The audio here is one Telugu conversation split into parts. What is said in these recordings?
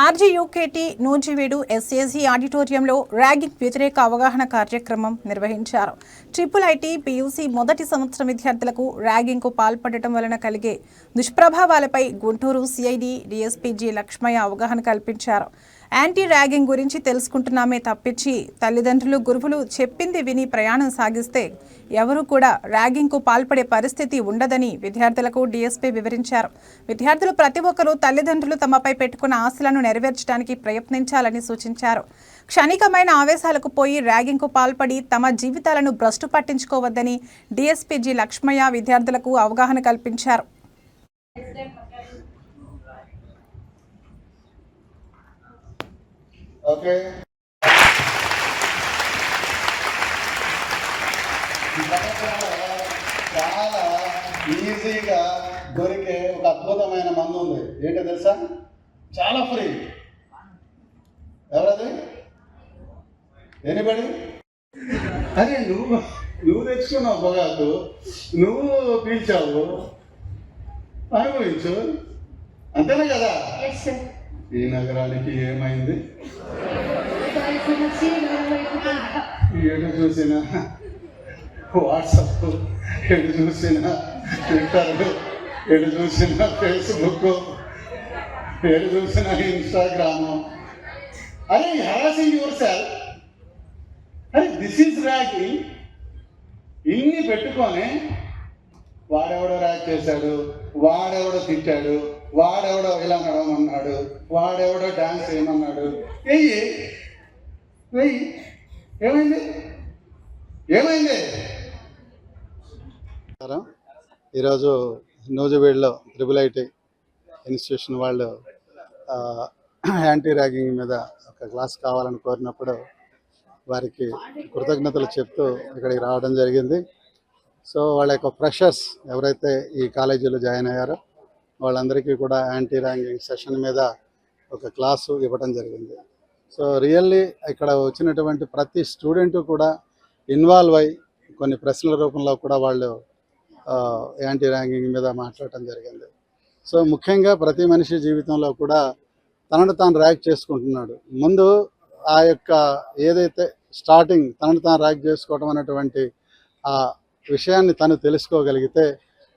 ఆర్జీయూకేటీ నూజివీడు ఎస్ఏజీ ఆడిటోరియంలో ర్యాగింగ్ వ్యతిరేక అవగాహన కార్యక్రమం నిర్వహించారు. ట్రిపుల్ ఐటీ పీయూసీ మొదటి సంవత్సరం విద్యార్థులకు ర్యాగింగ్కు పాల్పడటం వలన కలిగే దుష్ప్రభావాలపై Guntur CID DSP G Lakshmaiah అవగాహన కల్పించారు. యాంటీ ర్యాగింగ్ గురించి తెలుసుకుంటున్నామే తప్పించి తల్లిదండ్రులు గురువులు చెప్పింది విని ప్రయాణం సాగిస్తే ఎవరూ కూడా ర్యాగింగ్కు పాల్పడే పరిస్థితి ఉండదని విద్యార్థులకు డీఎస్పీ వివరించారు. విద్యార్థులు ప్రతి ఒక్కరూ తల్లిదండ్రులు తమపై పెట్టుకున్న ఆశలను నెరవేర్చడానికి ప్రయత్నించాలని సూచించారు. క్షణికమైన ఆవేశాలకు పోయి ర్యాగింగ్కు పాల్పడి తమ జీవితాలను భ్రష్టు పట్టించుకోవద్దని డీఎస్పీ జి లక్ష్మయ్య విద్యార్థులకు అవగాహన కల్పించారు. ఓకే. చాలా ఈజీగా దొరికే ఒక అద్భుతమైన మందు ఉంది. ఏంటో తెలుసా? చాలా ఫ్రీ. ఎవరది? ఎనిబడి? అరే నువ్వు నువ్వు తెచ్చుకున్నావు పొగాకు. నువ్వు పీల్చావు. అనుభవించు అంతేనా కదా? ఈ నగరానికి ఏమైంది? ఎటు చూసిన వాట్సప్ ఎటు చూసిన ట్విట్టర్ ఎటు చూసిన ఫేస్బుక్ ఎటు చూసిన ఇన్స్టాగ్రామ్. అరే హరాసింగ్ యువర్ సెల్. అరే దిస్ ఈజ్ ర్యాగింగ్ ఇన్ని పెట్టుకొని వాడెవడో ర్యాక్ చేశాడు వాడెవడో తిట్టాడు వాడెవడో ఇలా నడవమన్నాడు వాడెవడో డాన్స్ చేయమన్నాడు వెయ్యి వెయ్యి ఏమైంది? ఏమైంది? ఈరోజు నూజివీడ్లో ట్రిపుల్ ఐటీ ఇన్స్టిట్యూషన్ వాళ్ళు యాంటీ ర్యాగింగ్ మీద ఒక క్లాస్ కావాలని కోరినప్పుడు వారికి కృతజ్ఞతలు చెప్తూ ఇక్కడికి రావడం జరిగింది. సో వాళ్ళ యొక్క ఫ్రెషర్స్ ఎవరైతే ఈ కాలేజీలో జాయిన్ అయ్యారో వాళ్ళందరికీ కూడా యాంటీ ర్యాంకింగ్ సెషన్ మీద ఒక క్లాసు ఇవ్వడం జరిగింది. సో రియల్లీ ఇక్కడ వచ్చినటువంటి ప్రతి స్టూడెంట్ కూడా ఇన్వాల్వ్ అయి కొన్ని ప్రశ్నల రూపంలో కూడా వాళ్ళు యాంటీ ర్యాంకింగ్ మీద మాట్లాడటం జరిగింది. సో ముఖ్యంగా ప్రతి మనిషి జీవితంలో కూడా తనను తాను ర్యాక్ చేసుకుంటున్నాడు. ముందు ఆ యొక్క ఏదైతే స్టార్టింగ్ తనను తాను ర్యాక్ చేసుకోవడం అనేటువంటి ఆ విషయాన్ని తను తెలుసుకోగలిగితే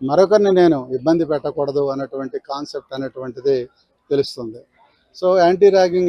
మరొకరిని నేను ఇబ్బంది పెట్టకూడదు అన్నటువంటి కాన్సెప్ట్ అనేటువంటిది తెలుస్తుంది. So anti ragging